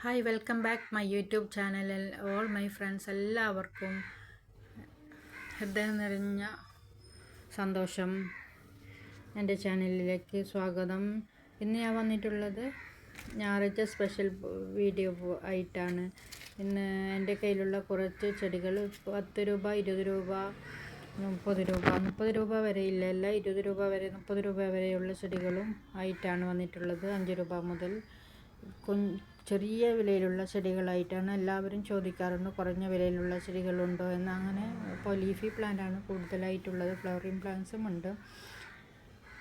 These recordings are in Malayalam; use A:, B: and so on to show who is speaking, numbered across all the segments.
A: Hi welcome back my YouTube ചാനലിൽ ഓൾ മൈ ഫ്രണ്ട്സ് എല്ലാവർക്കും ഹൃദയം നിറഞ്ഞ സന്തോഷം. എന്റെ ചാനലിലേക്ക് സ്വാഗതം. ഇന്ന് ഞാൻ വന്നിട്ടുള്ളത് ഞായറാഴ്ച സ്പെഷ്യൽ വീഡിയോ ആയിട്ടാണ്. ഇന്ന് എന്റെ കയ്യിലുള്ള കുറച്ച് ചെടികൾ പത്ത് രൂപ ഇരുപത് രൂപ മുപ്പത് രൂപ മുപ്പത് രൂപ വരെ ഇല്ല അല്ല ഇരുപത് രൂപ വരെ മുപ്പത് രൂപ വരെയുള്ള ചെടികളും ആയിട്ടാണ് വന്നിട്ടുള്ളത്. അഞ്ച് രൂപ മുതൽ ചെറിയ വിലയിലുള്ള ചെടികളായിട്ടാണ് എല്ലാവരും ചോദിക്കാറുണ്ട്. കുറഞ്ഞ വിലയിലുള്ള ചെടികളുണ്ടോ എന്ന്. അങ്ങനെ ഇപ്പോൾ ലീഫി പ്ലാന്റാണ് കൂടുതലായിട്ടുള്ളത്. ഫ്ലവറിങ് പ്ലാന്റ്സും ഉണ്ട്.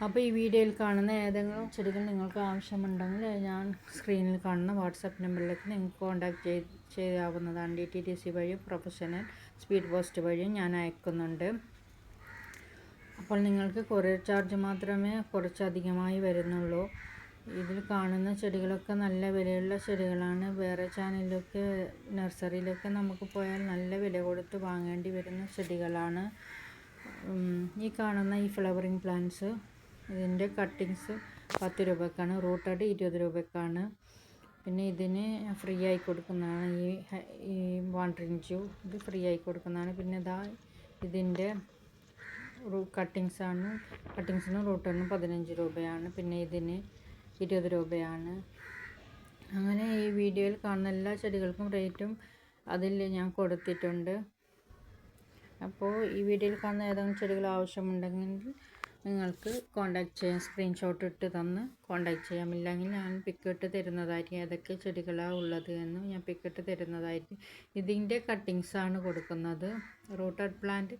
A: അപ്പോൾ ഈ വീഡിയോയിൽ കാണുന്ന ഏതെങ്കിലും ചെടികൾ നിങ്ങൾക്ക് ആവശ്യമുണ്ടെങ്കിൽ ഞാൻ സ്ക്രീനിൽ കാണുന്ന വാട്സപ്പ് നമ്പറിലേക്ക് നിങ്ങൾക്ക് കോൺടാക്ട് ചെയ്ത് ചെയ്യാവുന്നതാണ്. ഡി ടി ടി സി വഴിയും പ്രൊഫഷണൽ സ്പീഡ് പോസ്റ്റ് വഴിയും ഞാൻ അയക്കുന്നുണ്ട്. അപ്പോൾ നിങ്ങൾക്ക് കൊറിയർ ചാർജ് മാത്രമേ കുറച്ചധികമായി വരുന്നുള്ളൂ. ഇതിൽ കാണുന്ന ചെടികളൊക്കെ നല്ല വിലയുള്ള ചെടികളാണ്. വേറെ ചാനലിലൊക്കെ നഴ്സറിയിലൊക്കെ നമുക്ക് പോയാൽ നല്ല വില കൊടുത്ത് വാങ്ങേണ്ടി വരുന്ന ചെടികളാണ്. ഈ കാണുന്ന ഈ ഫ്ലവറിങ് പ്ലാന്റ്സ് ഇതിന്റെ കട്ടിങ്സ് പത്ത് രൂപക്കാണ് റൂട്ടഡ് ഇരുപത് രൂപക്കാണ്. പിന്നെ ഇതിന് ഫ്രീ ആയി കൊടുക്കുന്നതാണ് ഈ ഈ വാണ്ടറിങ് ജ്യൂ. ഇത് ഫ്രീ ആയി കൊടുക്കുന്നതാണ്. പിന്നെ ഇതാ ഇതിന്റെ കട്ടിങ്സാണ് കട്ടിങ്സിന് റൂട്ടറിന് പതിനഞ്ച് രൂപയാണ്. പിന്നെ ഇതിന് ഇരുപത് രൂപയാണ്. അങ്ങനെ ഈ വീഡിയോയിൽ കാണുന്ന എല്ലാ ചെടികൾക്കും റേറ്റും അതിൽ ഞാൻ കൊടുത്തിട്ടുണ്ട്. അപ്പോൾ ഈ വീഡിയോയിൽ കാണുന്ന ഏതെങ്കിലും ചെടികൾ ആവശ്യമുണ്ടെങ്കിൽ നിങ്ങൾക്ക് കോണ്ടാക്ട് ചെയ്യാം സ്ക്രീൻഷോട്ട് ഇട്ട് തന്ന് കോണ്ടാക്ട് ചെയ്യാം. ഇല്ലെങ്കിൽ ഞാൻ പിക്കിട്ട് തരുന്നതായിരിക്കും ഏതൊക്കെ ചെടികളാണ് ഉള്ളത് എന്ന് ഞാൻ പിക്കിട്ട് തരുന്നതായിരിക്കും. ഇതിന്റെ കട്ടിങ്സാണ് കൊടുക്കുന്നത്. റൂട്ടഡ് പ്ലാന്റ്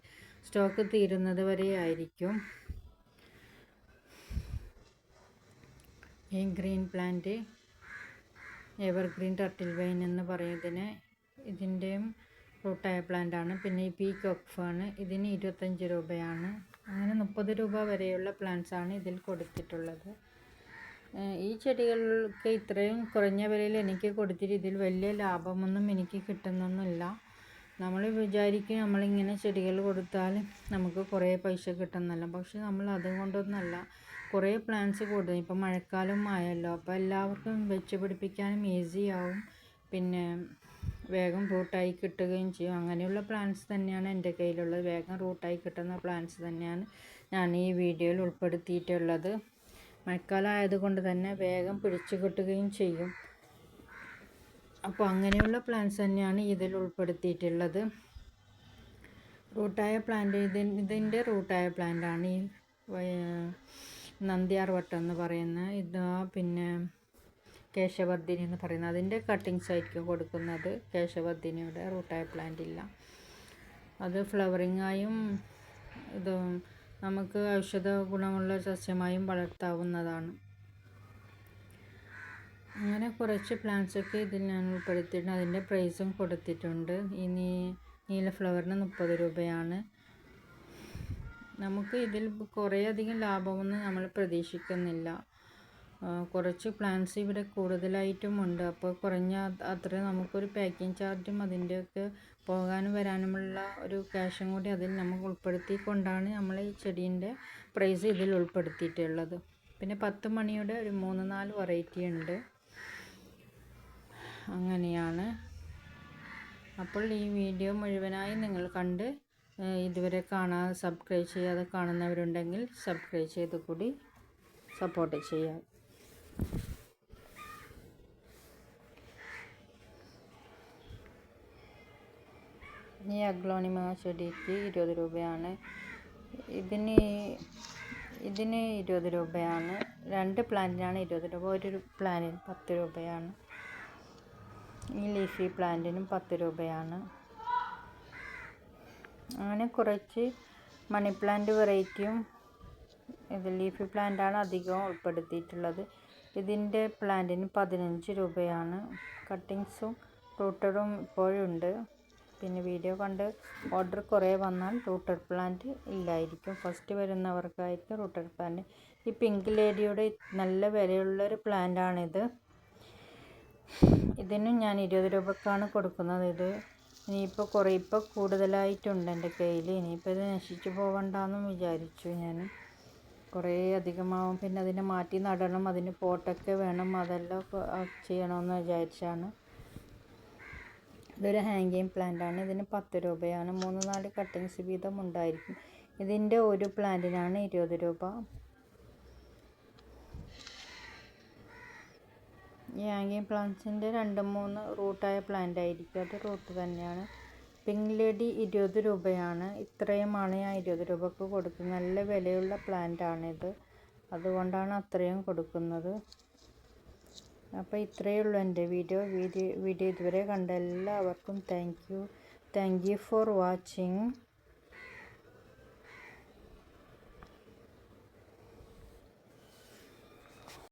A: സ്റ്റോക്ക് തീരുന്നത് വരെ ആയിരിക്കും. ഈ green plant evergreen turtle vine എന്ന് പറയുന്നതിന് ഇതിന്റെയും റൂട്ടായ പ്ലാന്റാണ് പിന്നെ ഈ പീകോക്ക് ഫേണ് ഇതിന് ഇരുപത്തഞ്ച് രൂപയാണ്. അങ്ങനെ മുപ്പത് രൂപ വരെയുള്ള പ്ലാന്റ്സാണ് ഇതിൽ കൊടുത്തിട്ടുള്ളത്. ഈ ചെടികൾക്ക് ഇത്രയും കുറഞ്ഞ വിലയിൽ എനിക്ക് കൊടുത്തിട്ട് ഇതിൽ വലിയ ലാഭമൊന്നും എനിക്ക് കിട്ടുന്നൊന്നുമില്ല. നമ്മൾ വിചാരിക്കും നമ്മളിങ്ങനെ ചെടികൾ കൊടുത്താൽ നമുക്ക് കുറേ പൈസ കിട്ടുന്നല്ല. പക്ഷെ നമ്മൾ അതുകൊണ്ടൊന്നല്ല കുറേ പ്ലാന്റ്സ് കൂടുതൽ. ഇപ്പം മഴക്കാലം ആയല്ലോ. അപ്പോൾ എല്ലാവർക്കും വെച്ച് പിടിപ്പിക്കാനും ഈസി ആവും. പിന്നെ വേഗം റൂട്ടായി കിട്ടുകയും ചെയ്യും. അങ്ങനെയുള്ള പ്ലാന്റ്സ് തന്നെയാണ് എന്റെ കയ്യിലുള്ളത്. വേഗം റൂട്ടായി കിട്ടുന്ന പ്ലാന്റ്സ് തന്നെയാണ് ഞാൻ ഈ വീഡിയോയിൽ ഉൾപ്പെടുത്തിയിട്ടുള്ളത്. മഴക്കാലം ആയതുകൊണ്ട് തന്നെ വേഗം പിടിച്ചു കിട്ടുകയും ചെയ്യും. അപ്പോൾ അങ്ങനെയുള്ള പ്ലാന്റ്സ് തന്നെയാണ് ഇതിൽ ഉൾപ്പെടുത്തിയിട്ടുള്ളത്. റൂട്ടായ പ്ലാന്റ് ഇതി ഇതിന്റെ റൂട്ടായ പ്ലാന്റാണ് ഈ നന്ദിയാർ വട്ടം എന്ന് പറയുന്ന ഇത് പിന്നെ കേശവർദ്ധിനി എന്ന് പറയുന്നത് അതിന്റെ കട്ടിങ്സ് ആയിരിക്കും കൊടുക്കുന്നത് കേശവർദ്ധിനിയുടെ റൂട്ടായ പ്ലാന്റ് ഇല്ല. അത് ഫ്ലവറിങ്ങായും ഇത് നമുക്ക് ഔഷധ ഗുണമുള്ള സസ്യമായും വളർത്താവുന്നതാണ്. അങ്ങനെ കുറച്ച് പ്ലാന്റ്സൊക്കെ ഇതിൽ ഞാൻ ഉൾപ്പെടുത്തിയിട്ടുണ്ട്. അതിന്റെ പ്രൈസും കൊടുത്തിട്ടുണ്ട്. ഇനി നീല ഫ്ലവറിന് മുപ്പത് രൂപയാണ്. നമുക്ക് ഇതിൽ കുറേ അധികം ലാഭമൊന്നും നമ്മൾ പ്രതീക്ഷിക്കുന്നില്ല. കുറച്ച് പ്ലാന്റ്സ് ഇവിടെ കൂടുതലായിട്ടും ഉണ്ട്. അപ്പോൾ കുറഞ്ഞ അത്ര നമുക്കൊരു പാക്കിംഗ് ചാർജും അതിന്റെയൊക്കെ പോകാനും വരാനുമുള്ള ഒരു ക്യാഷും കൂടി അതിൽ നമുക്ക് ഉൾപ്പെടുത്തിക്കൊണ്ടാണ് നമ്മൾ ഈ ചെടീന്റെ പ്രൈസ് ഇതിൽ ഉൾപ്പെടുത്തിയിട്ടുള്ളത്. പിന്നെ പത്ത് മണിയുടെ ഒരു മൂന്ന് നാല് വെറൈറ്റി ഉണ്ട്. അങ്ങനെയാണ്. അപ്പോൾ ഈ വീഡിയോ മുഴുവനായി നിങ്ങൾ കണ്ട് ഇതുവരെ കാണാ സബ്സ്ക്രൈബ് ചെയ്യാതെ കാണുന്നവരുണ്ടെങ്കിൽ സബ്സ്ക്രൈബ് ചെയ്ത് കൂടി സപ്പോർട്ട് ചെയ്യാം. ഈ അഗ്ലോണിമ ചെടിക്ക് ഇരുപത് രൂപയാണ്. ഇതിന് ഇതിന് ഇരുപത് രൂപയാണ്. രണ്ട് പ്ലാന്റിനാണ് ഇരുപത് രൂപ. ഒരു പ്ലാനിന് പത്ത് രൂപയാണ്. ഈ ലീഫി പ്ലാന്റിനും പത്ത് രൂപയാണ്. അങ്ങനെ കുറച്ച് മണി പ്ലാന്റ് വെറൈറ്റിയും ഇത് ലീഫി പ്ലാന്റാണ് അധികവും ഉൾപ്പെടുത്തിയിട്ടുള്ളത്. ഇതിന്റെ പ്ലാന്റിന് പതിനഞ്ച് രൂപയാണ്. കട്ടിങ്സും റൂട്ടഡും ഇപ്പോഴുണ്ട് പിന്നെ വീഡിയോ കണ്ട് ഓർഡർ കുറേ വന്നാൽ റൂട്ടഡ് പ്ലാന്റ് ഇല്ലായിരിക്കും. ഫസ്റ്റ് വരുന്നവർക്കായിരിക്കും റൂട്ടഡ് പ്ലാന്റ് ഈ പിങ്ക് ലേഡിയുടെ നല്ല വിലയുള്ളൊരു പ്ലാന്റാണിത് ഇതിനും ഞാൻ ഇരുപത് രൂപക്കാണ് കൊടുക്കുന്നത് ഇത്. ഇനിയിപ്പോൾ കുറേ ഇപ്പോൾ കൂടുതലായിട്ടുണ്ട് എന്റെ കയ്യിൽ ഇനിയിപ്പോൾ ഇത് നശിച്ചു പോകണ്ടെന്നും വിചാരിച്ചു ഞാൻ. കുറേ അധികമാവും. പിന്നെ അതിനെ മാറ്റി നടണം. അതിന് പോട്ടൊക്കെ വേണം. അതെല്ലാം ചെയ്യണമെന്ന് വിചാരിച്ചാണ്. ഇതൊരു ഹാങ്കിങ് പ്ലാന്റ് ആണ്. ഇതിന് പത്ത് രൂപയാണ്. മൂന്ന് നാല് കട്ടിങ്സ് വീതം ഉണ്ടായിരിക്കും. ഇതിന്റെ ഒരു പ്ലാന്റിനാണ് ഇരുപത് രൂപ. ഈ ഹാങ്കിങ് പ്ലാന്റ്സിന്റെ രണ്ട് മൂന്ന് റൂട്ടായ പ്ലാന്റ് ആയിരിക്കും. അത് റൂട്ട് തന്നെയാണ്. പിങ്ക് ലേഡി ഇരുപത് രൂപയാണ്. ഇത്രയുമാണ് ഞാൻ ഇരുപത് രൂപക്ക് കൊടുക്കുന്നത് നല്ല വിലയുള്ള പ്ലാന്റ് ആണിത്. അതുകൊണ്ടാണ് അത്രയും കൊടുക്കുന്നത്. അപ്പോൾ ഇത്രയേ ഉള്ളൂ എന്റെ വീഡിയോ. വീഡിയോ വീഡിയോ ഇതുവരെ കണ്ട എല്ലാവർക്കും thank you thank you for watching